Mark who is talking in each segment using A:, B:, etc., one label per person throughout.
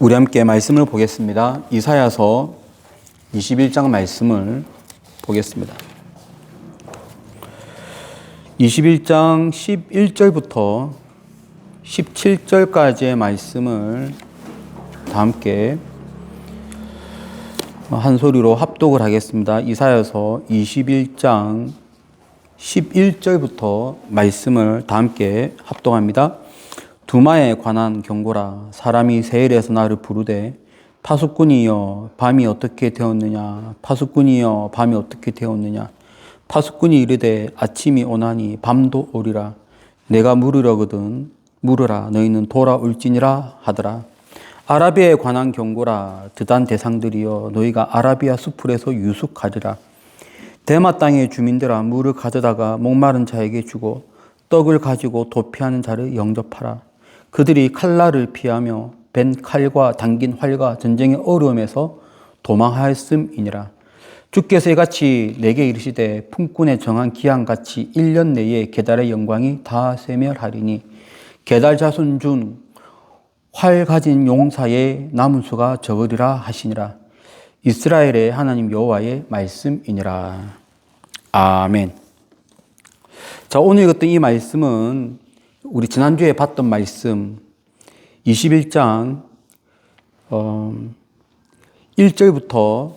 A: 우리 함께 말씀을 보겠습니다. 이사야서 21장 말씀을 보겠습니다. 21장 11절부터 17절까지의 말씀을 다 함께 한 소리로 합독을 하겠습니다. 이사야서 21장 11절부터 말씀을 다 함께 합독합니다. 두마에 관한 경고라 사람이 세일에서 나를 부르되 파수꾼이여 밤이 어떻게 되었느냐? 파수꾼이여 밤이 어떻게 되었느냐? 파수꾼이 이르되 아침이 오나니 밤도 오리라. 내가 물으려거든 물으라. 너희는 돌아올지니라 하더라. 아라비아에 관한 경고라 드단 대상들이여 너희가 아라비아 수풀에서 유숙하리라. 대마 땅의 주민들아 물을 가져다가 목마른 자에게 주고 떡을 가지고 도피하는 자를 영접하라 그들이 칼날을 피하며 벤 칼과 당긴 활과 전쟁의 어려움에서 도망하였음이니라. 주께서 이같이 내게 이르시되 품꾼의 정한 기한같이 1년 내에 계달의 영광이 다 세멸하리니 계달 자손 중 활 가진 용사의 남은 수가 적으리라 하시니라. 이스라엘의 하나님 여호와의 말씀이니라. 아멘. 자, 오늘 읽었던 이 말씀은 우리 지난주에 봤던 말씀 21장 어, 1절부터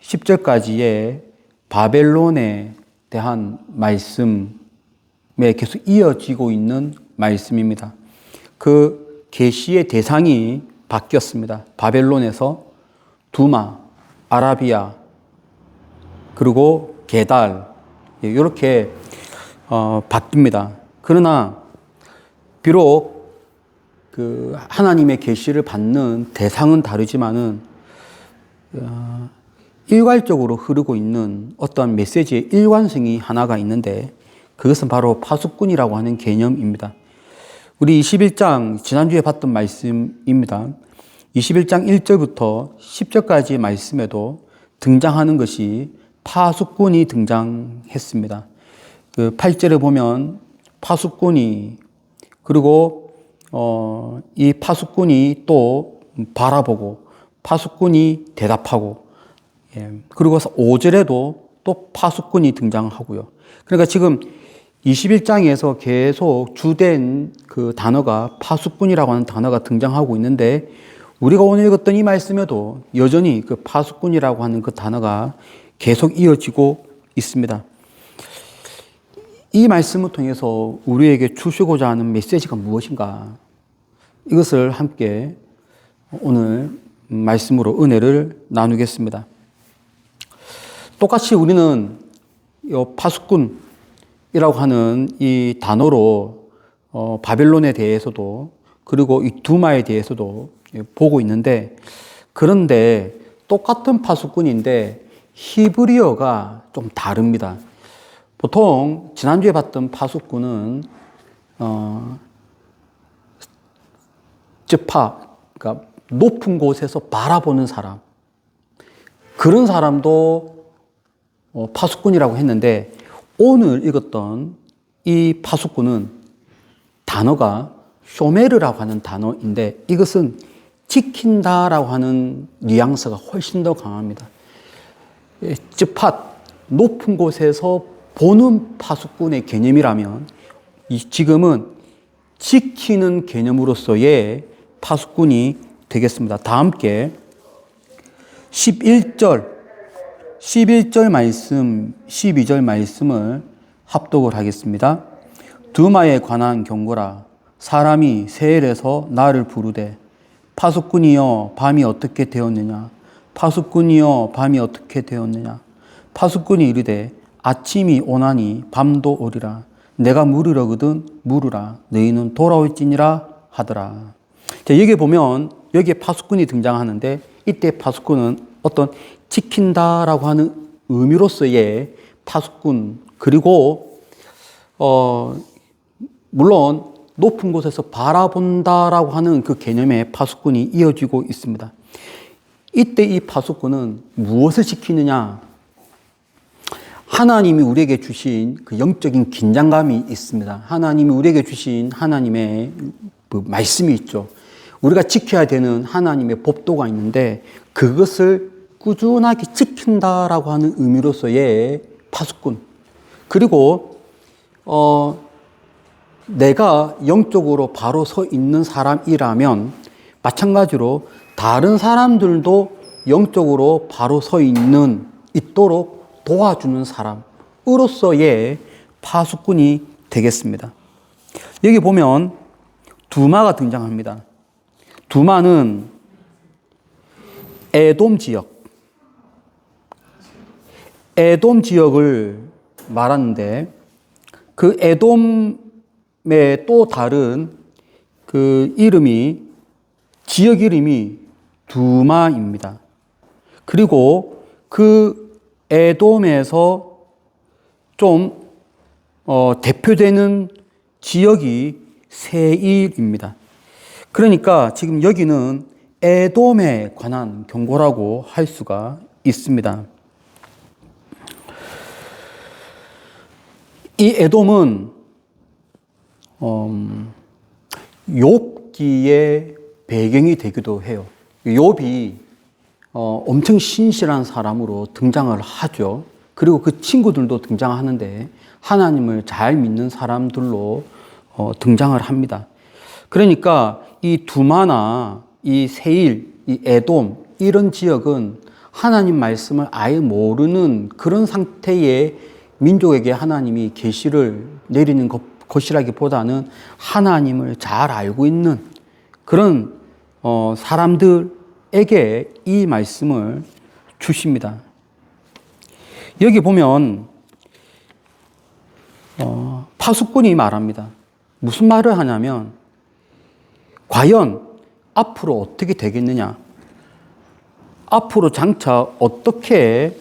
A: 10절까지의 바벨론에 대한 말씀에 계속 이어지고 있는 말씀입니다. 그 계시의 대상이 바뀌었습니다. 바벨론에서 두마, 아라비아, 그리고 게달 이렇게 어, 바뀝니다. 그러나 비록 그 하나님의 계시를 받는 대상은 다르지만은 어, 일괄적으로 흐르고 있는 어떤 메시지의 일관성이 하나가 있는데 그것은 바로 파수꾼이라고 하는 개념입니다. 우리 21장 지난주에 봤던 말씀입니다. 21장 1절부터 10절까지 말씀에도 등장하는 것이 파수꾼이 등장했습니다. 그 8절에 보면 파수꾼이 그리고 어, 이 파수꾼이 또 바라보고 파수꾼이 대답하고 예. 그리고 5절에도 또 파수꾼이 등장하고요. 그러니까 지금 21장에서 계속 주된 그 단어가 파수꾼이라고 하는 단어가 등장하고 있는데 우리가 오늘 읽었던 이 말씀에도 여전히 그 파수꾼이라고 하는 그 단어가 계속 이어지고 있습니다. 이 말씀을 통해서 우리에게 주시고자 하는 메시지가 무엇인가? 이것을 함께 오늘 말씀으로 은혜를 나누겠습니다. 똑같이 우리는 파수꾼이라고 하는 이 단어로 어, 바벨론에 대해서도 그리고 이 두마에 대해서도 보고 있는데 그런데 똑같은 파수꾼인데 히브리어가 좀 다릅니다. 보통 지난주에 봤던 파수꾼은 어, 쯔파, 그러니까 높은 곳에서 바라보는 사람 그런 사람도 어, 파수꾼이라고 했는데 오늘 읽었던 이 파수꾼은 단어가 쇼메르라고 하는 단어인데 이것은 지킨다라고 하는 뉘앙스가 훨씬 더 강합니다. 쯔팟 높은 곳에서 보는 파수꾼의 개념이라면 지금은 지키는 개념으로서의 파수꾼이 되겠습니다. 다 함께 11절, 11절 말씀, 12절 말씀을 합독을 하겠습니다. 두마에 관한 경고라. 사람이 세일에서 나를 부르되 파수꾼이여 밤이 어떻게 되었느냐 파수꾼이여 밤이 어떻게 되었느냐 파수꾼이 이르되 아침이 오나니 밤도 오리라 내가 물으려거든 물으라 너희는 돌아올지니라 하더라 자, 여기 보면 여기에 파수꾼이 등장하는데 이때 파수꾼은 어떤 지킨다라고 하는 의미로서의 파수꾼 그리고 어 물론 높은 곳에서 바라본다라고 하는 그 개념의 파수꾼이 이어지고 있습니다. 이때 이 파수꾼은 무엇을 지키느냐? 하나님이 우리에게 주신 그 영적인 긴장감이 있습니다. 하나님이 우리에게 주신 하나님의 그 말씀이 있죠. 우리가 지켜야 되는 하나님의 법도가 있는데 그것을 꾸준하게 지킨다라고 하는 의미로서의 파수꾼. 그리고 어 내가 영적으로 바로 서 있는 사람이라면 마찬가지로 다른 사람들도 영적으로 바로 서 있는 있도록 도와주는 사람으로서의 파수꾼이 되겠습니다. 여기 보면 두마가 등장합니다. 두마는 에돔 지역, 에돔 지역을 말하는데 그 에돔의 또 다른 그 이름이 지역 이름이 두마입니다. 그리고 그 에돔에서 좀 어, 대표되는 지역이 세일입니다. 그러니까 지금 여기는 에돔에 관한 경고라고 할 수가 있습니다. 이 에돔은 음, 욥기의 배경이 되기도 해요. 욥이 어, 엄청 신실한 사람으로 등장을 하죠. 그리고 그 친구들도 등장하는데 하나님을 잘 믿는 사람들로 어, 등장을 합니다. 그러니까 이 두마나 이 세일, 이 에돔 이런 지역은 하나님 말씀을 아예 모르는 그런 상태의 민족에게 하나님이 계시를 내리는 것, 것이라기보다는 하나님을 잘 알고 있는 그런 어, 사람들 에게 이 말씀을 주십니다. 여기 보면 어, 파수꾼이 말합니다. 무슨 말을 하냐면 과연 앞으로 어떻게 되겠느냐? 앞으로 장차 어떻게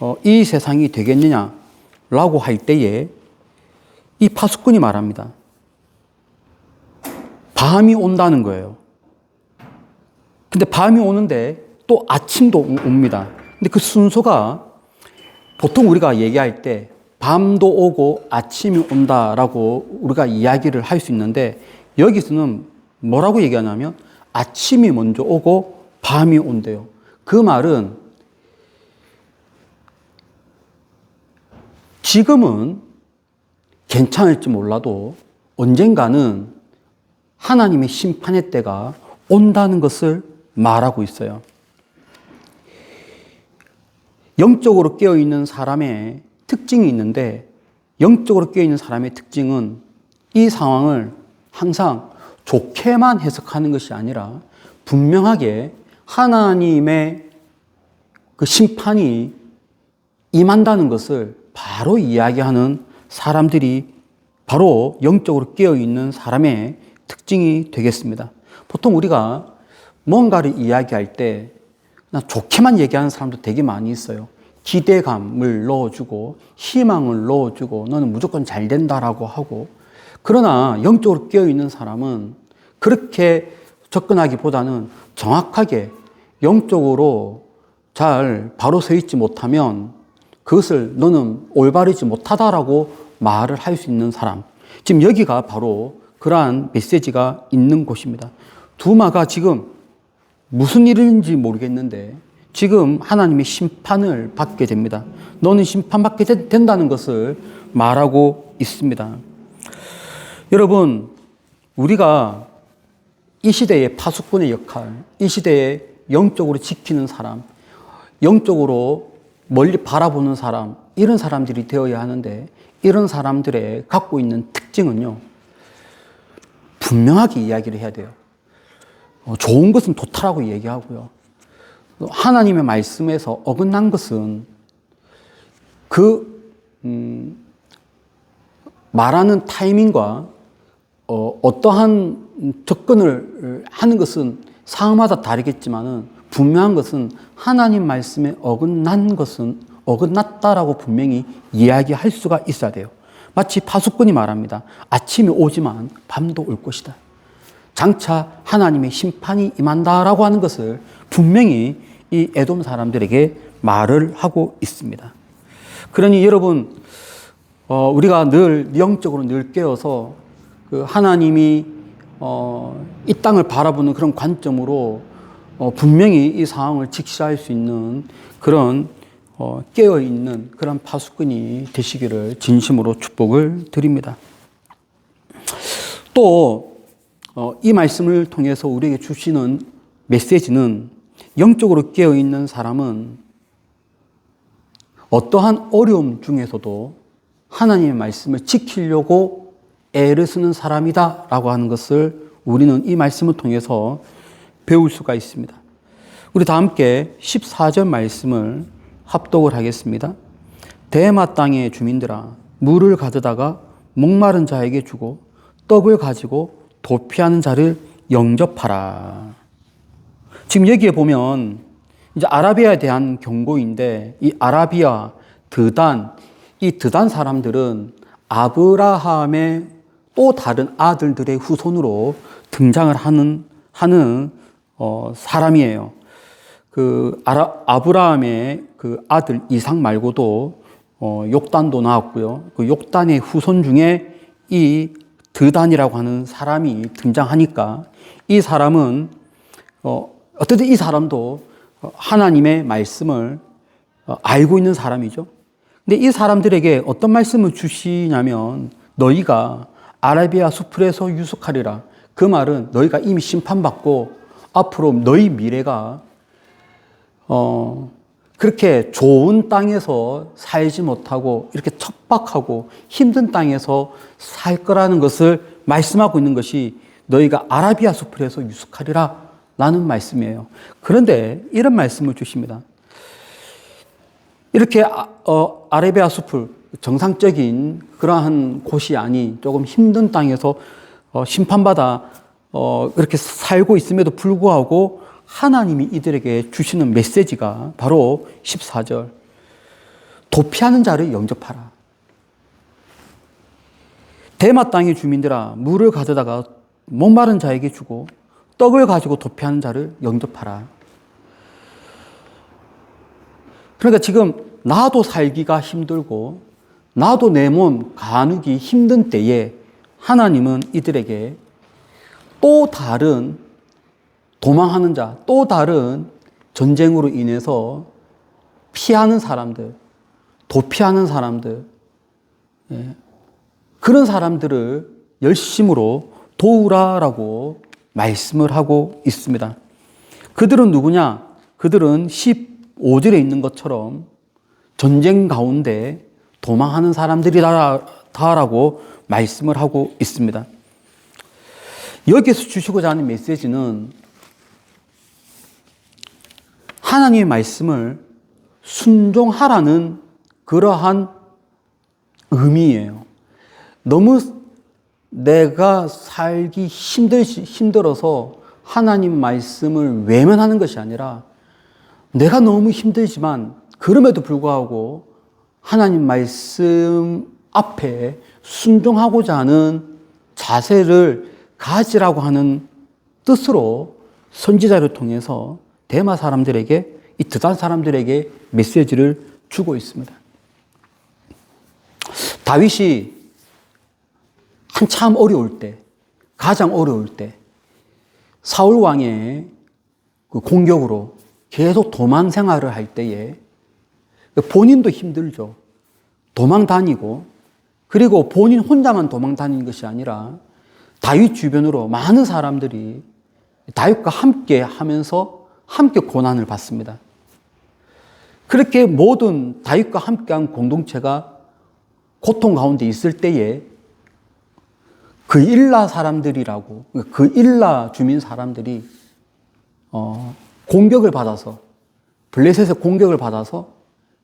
A: 어, 이 세상이 되겠느냐? 라고 할 때에 이 파수꾼이 말합니다. 밤이 온다는 거예요. 근데 밤이 오는데 또 아침도 옵니다. 근데 그 순서가 보통 우리가 얘기할 때 밤도 오고 아침이 온다라고 우리가 이야기를 할 수 있는데 여기서는 뭐라고 얘기하냐면 아침이 먼저 오고 밤이 온대요. 그 말은 지금은 괜찮을지 몰라도 언젠가는 하나님의 심판의 때가 온다는 것을 말하고 있어요. 영적으로 깨어있는 사람의 특징이 있는데, 영적으로 깨어있는 사람의 특징은 이 상황을 항상 좋게만 해석하는 것이 아니라 분명하게 하나님의 그 심판이 임한다는 것을 바로 이야기하는 사람들이 바로 영적으로 깨어 있는 사람의 특징이 되겠습니다. 보통 우리가 뭔가를 이야기할 때 그냥 좋게만 얘기하는 사람도 되게 많이 있어요. 기대감을 넣어주고 희망을 넣어주고 너는 무조건 잘 된다라고 하고 그러나 영적으로 깨어 있는 사람은 그렇게 접근하기보다는 정확하게 영적으로 잘 바로 서 있지 못하면 그것을 너는 올바르지 못하다라고 말을 할 수 있는 사람. 지금 여기가 바로 그러한 메시지가 있는 곳입니다. 두마가 지금 무슨 일인지 모르겠는데 지금 하나님의 심판을 받게 됩니다. 너는 심판받게 된다는 것을 말하고 있습니다. 여러분, 우리가 이 시대의 파수꾼의 역할, 이 시대의 영적으로 지키는 사람, 영적으로 멀리 바라보는 사람, 이런 사람들이 되어야 하는데, 이런 사람들의 갖고 있는 특징은요, 분명하게 이야기를 해야 돼요. 어, 좋은 것은 도타라고 얘기하고요. 하나님의 말씀에서 어긋난 것은 그, 음, 말하는 타이밍과 어, 어떠한 접근을 하는 것은 상황마다 다르겠지만은 분명한 것은 하나님 말씀에 어긋난 것은 어긋났다라고 분명히 이야기할 수가 있어야 돼요. 마치 파수꾼이 말합니다. 아침이 오지만 밤도 올 것이다. 장차 하나님의 심판이 임한다라고 하는 것을 분명히 이 에돔 사람들에게 말을 하고 있습니다. 그러니 여러분, 어, 우리가 늘 영적으로 늘 깨어서 그 하나님이 어, 이 땅을 바라보는 그런 관점으로 어, 분명히 이 상황을 직시할 수 있는 그런 어, 깨어 있는 그런 파수꾼이 되시기를 진심으로 축복을 드립니다. 또, 어, 이 말씀을 통해서 우리에게 주시는 메시지는 영적으로 깨어 있는 사람은 어떠한 어려움 중에서도 하나님의 말씀을 지키려고 애를 쓰는 사람이다 라고 하는 것을 우리는 이 말씀을 통해서 배울 수가 있습니다. 우리 다 함께 14절 말씀을 합독을 하겠습니다. 대마 땅의 주민들아 물을 가져다가 목마른 자에게 주고 떡을 가지고 도피하는 자를 영접하라. 지금 여기에 보면 이제 아라비아에 대한 경고인데 이 아라비아, 드단, 이 드단 사람들은 아브라함의 또 다른 아들들의 후손으로 등장을 하는 하는 어, 사람이에요. 그 아라, 아브라함의 그 아들 이삭 말고도 어, 욕단도 나왔고요. 그 욕단의 후손 중에 이 드단이라고 하는 사람이 등장하니까 이 사람은 어, 어쨌든 이 사람도 하나님의 말씀을 어, 알고 있는 사람이죠. 근데 이 사람들에게 어떤 말씀을 주시냐면 너희가 아라비아 수풀에서 유숙하리라. 그 말은 너희가 이미 심판받고 앞으로 너희 미래가 어 그렇게 좋은 땅에서 살지 못하고 이렇게 척박하고 힘든 땅에서 살 거라는 것을 말씀하고 있는 것이 너희가 아라비아 수풀에서 유숙하리라 라는 말씀이에요. 그런데 이런 말씀을 주십니다. 이렇게 아, 어, 아라비아 숲을 정상적인 그러한 곳이 아닌 조금 힘든 땅에서 어, 심판받아 어, 그렇게 살고 있음에도 불구하고 하나님이 이들에게 주시는 메시지가 바로 14절. 도피하는 자를 영접하라. 대마 땅의 주민들아 물을 가져다가 목마른 자에게 주고 떡을 가지고 도피하는 자를 영접하라. 그러니까 지금 나도 살기가 힘들고 나도 내 몸 가누기 힘든 때에 하나님은 이들에게 또 다른 도망하는 자, 또 다른 전쟁으로 인해서 피하는 사람들, 도피하는 사람들, 예. 그런 사람들을 열심으로 도우라라고 말씀을 하고 있습니다. 그들은 누구냐? 그들은 15절에 있는 것처럼 전쟁 가운데 도망하는 사람들이다라고 말씀을 하고 있습니다. 여기서 주시고자 하는 메시지는 하나님의 말씀을 순종하라는 그러한 의미예요. 너무 내가 살기 힘들, 힘들어서 하나님 말씀을 외면하는 것이 아니라 내가 너무 힘들지만 그럼에도 불구하고 하나님 말씀 앞에 순종하고자 하는 자세를 가지라고 하는 뜻으로 선지자를 통해서 대마 사람들에게 이 드단 사람들에게 메시지를 주고 있습니다. 다윗이 한참 어려울 때, 가장 어려울 때, 사울 왕의 그 공격으로 계속 도망 생활을 할 때에 본인도 힘들죠. 도망 다니고, 그리고 본인 혼자만 도망 다니는 것이 아니라 다윗 주변으로 많은 사람들이 다윗과 함께 하면서 함께 고난을 받습니다. 그렇게 모든 다윗과 함께한 공동체가 고통 가운데 있을 때에 그 일라 사람들이라고 그 일라 주민 사람들이 어, 공격을 받아서 블레셋의 공격을 받아서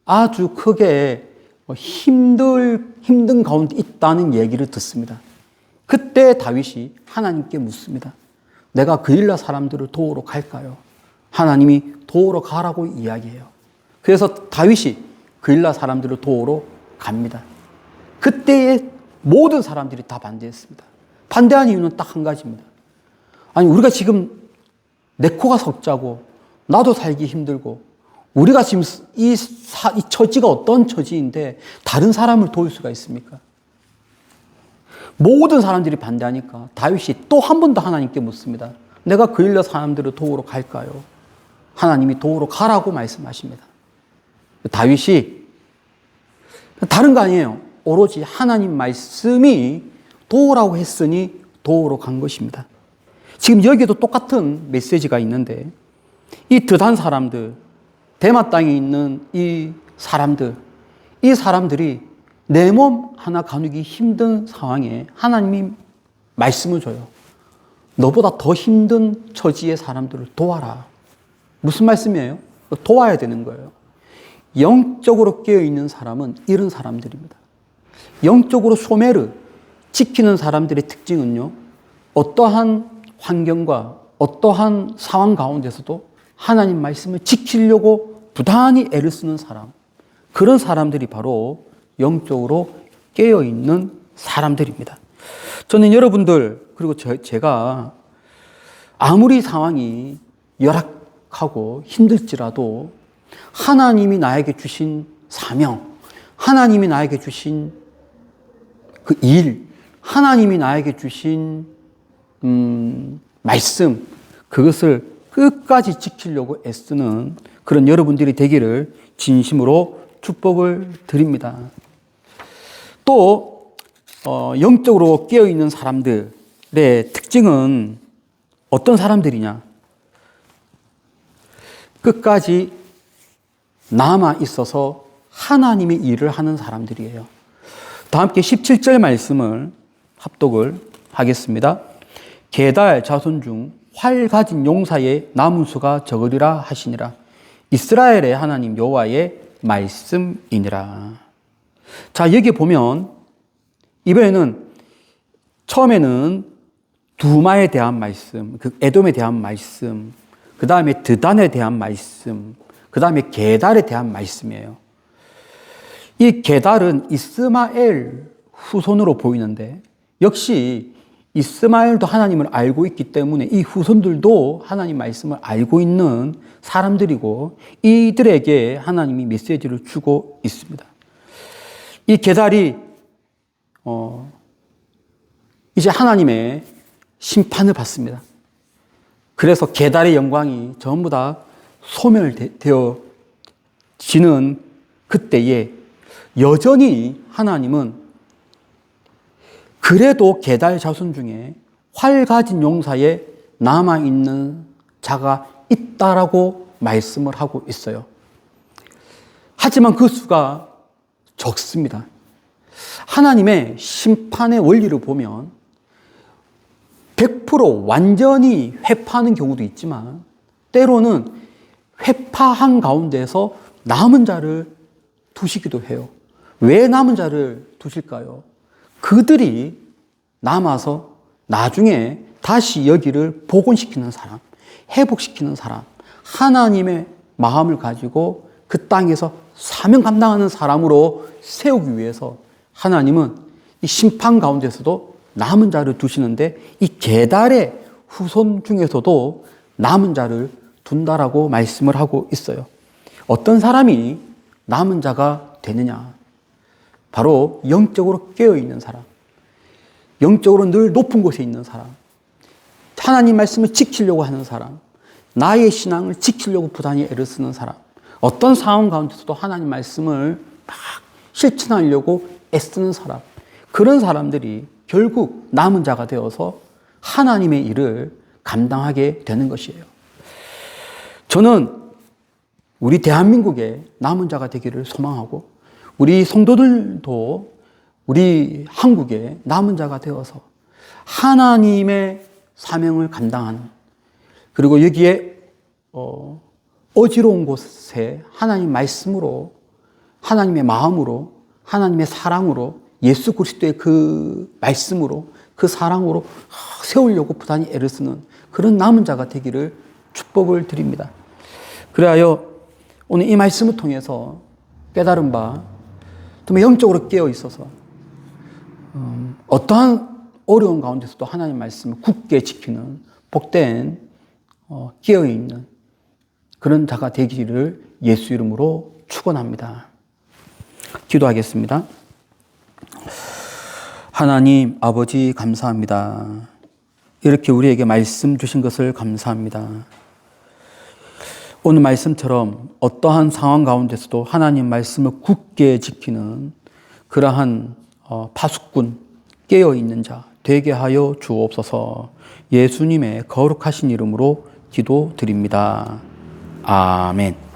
A: 아주 크게 힘들 힘든 가운데 있다는 얘기를 듣습니다. 그때 다윗이 하나님께 묻습니다. 내가 그 일라 사람들을 도우러 갈까요? 하나님이 도우러 가라고 이야기해요. 그래서 다윗이 그 일라 사람들을 도우러 갑니다. 그때의 모든 사람들이 다 반대했습니다. 반대한 이유는 딱 한 가지입니다. 아니, 우리가 지금 내 코가 석자고, 나도 살기 힘들고, 우리가 지금 이, 사, 이 처지가 어떤 처지인데, 다른 사람을 도울 수가 있습니까? 모든 사람들이 반대하니까 다윗이 또 한 번 더 하나님께 묻습니다. 내가 그 일러 사람들을 도우러 갈까요? 하나님이 도우러 가라고 말씀하십니다. 다윗이 다른 거 아니에요. 오로지 하나님 말씀이 도우라고 했으니 도우러 간 것입니다. 지금 여기도 똑같은 메시지가 있는데 이 드단 사람들, 대마 땅에 있는 이 사람들, 이 사람들이 내 몸 하나 가누기 힘든 상황에 하나님이 말씀을 줘요. 너보다 더 힘든 처지의 사람들을 도와라. 무슨 말씀이에요? 도와야 되는 거예요. 영적으로 깨어있는 사람은 이런 사람들입니다. 영적으로 소매를 지키는 사람들의 특징은요, 어떠한 환경과 어떠한 상황 가운데서도 하나님 말씀을 지키려고 부단히 애를 쓰는 사람, 그런 사람들이 바로 영적으로 깨어있는 사람들입니다. 저는 여러분들, 그리고 저, 제가 아무리 상황이 열악 하고 힘들지라도 하나님이 나에게 주신 사명, 하나님이 나에게 주신 그 일, 하나님이 나에게 주신 음, 말씀, 그것을 끝까지 지키려고 애쓰는 그런 여러분들이 되기를 진심으로 축복을 드립니다. 또 어, 영적으로 깨어 있는 사람들의 특징은 어떤 사람들이냐? 끝까지 남아 있어서 하나님의 일을 하는 사람들이에요. 다 함께 17절 말씀을 합독을 하겠습니다. 게달 자손 중 활 가진 용사의 남은 수가 적으리라 하시니라. 이스라엘의 하나님 여호와의 말씀이니라. 자, 여기 보면 이번에는 처음에는 두마에 대한 말씀, 그 에돔에 대한 말씀, 그 다음에 드단에 대한 말씀, 그 다음에 게달에 대한 말씀이에요. 이 게달은 이스마엘 후손으로 보이는데 역시 이스마엘도 하나님을 알고 있기 때문에 이 후손들도 하나님 말씀을 알고 있는 사람들이고 이들에게 하나님이 메시지를 주고 있습니다. 이 게달이 어 이제 하나님의 심판을 받습니다. 그래서 게달의 영광이 전부 다 소멸되어 지는 그때에 여전히 하나님은 그래도 게달 자손 중에 활 가진 용사에 남아 있는 자가 있다라고 말씀을 하고 있어요. 하지만 그 수가 적습니다. 하나님의 심판의 원리를 보면 100% 완전히 회파하는 경우도 있지만 때로는 회파한 가운데서 남은 자를 두시기도 해요. 왜 남은 자를 두실까요? 그들이 남아서 나중에 다시 여기를 복원시키는 사람, 회복시키는 사람, 하나님의 마음을 가지고 그 땅에서 사명 감당하는 사람으로 세우기 위해서 하나님은 이 심판 가운데서도 남은 자를 두시는데 이 계달의 후손 중에서도 남은 자를 둔다라고 말씀을 하고 있어요. 어떤 사람이 남은 자가 되느냐? 바로 영적으로 깨어 있는 사람. 영적으로 늘 높은 곳에 있는 사람. 하나님 말씀을 지키려고 하는 사람. 나의 신앙을 지키려고 부단히 애를 쓰는 사람. 어떤 상황 가운데서도 하나님 말씀을 막 실천하려고 애쓰는 사람. 그런 사람들이 결국 남은 자가 되어서 하나님의 일을 감당하게 되는 것이에요. 저는 우리 대한민국의 남은 자가 되기를 소망하고 우리 성도들도 우리 한국의 남은 자가 되어서 하나님의 사명을 감당하는 그리고 여기에 어, 어지러운 곳에 하나님 말씀으로 하나님의 마음으로 하나님의 사랑으로 예수 그리스도의 그 말씀으로 그 사랑으로 세우려고 부단히 애를 쓰는 그런 남은 자가 되기를 축복을 드립니다. 그래하여 오늘 이 말씀을 통해서 깨달은 바 정말 영적으로 깨어 있어서 음, 어떠한 어려운 가운데서도 하나님 말씀을 굳게 지키는 복된 어, 깨어 있는 그런 자가 되기를 예수 이름으로 축원합니다. 기도하겠습니다. 하나님 아버지 감사합니다. 이렇게 우리에게 말씀 주신 것을 감사합니다. 오늘 말씀처럼 어떠한 상황 가운데서도 하나님 말씀을 굳게 지키는 그러한 어, 파수꾼 깨어 있는 자 되게 하여 주옵소서. 예수님의 거룩하신 이름으로 기도드립니다. 아멘.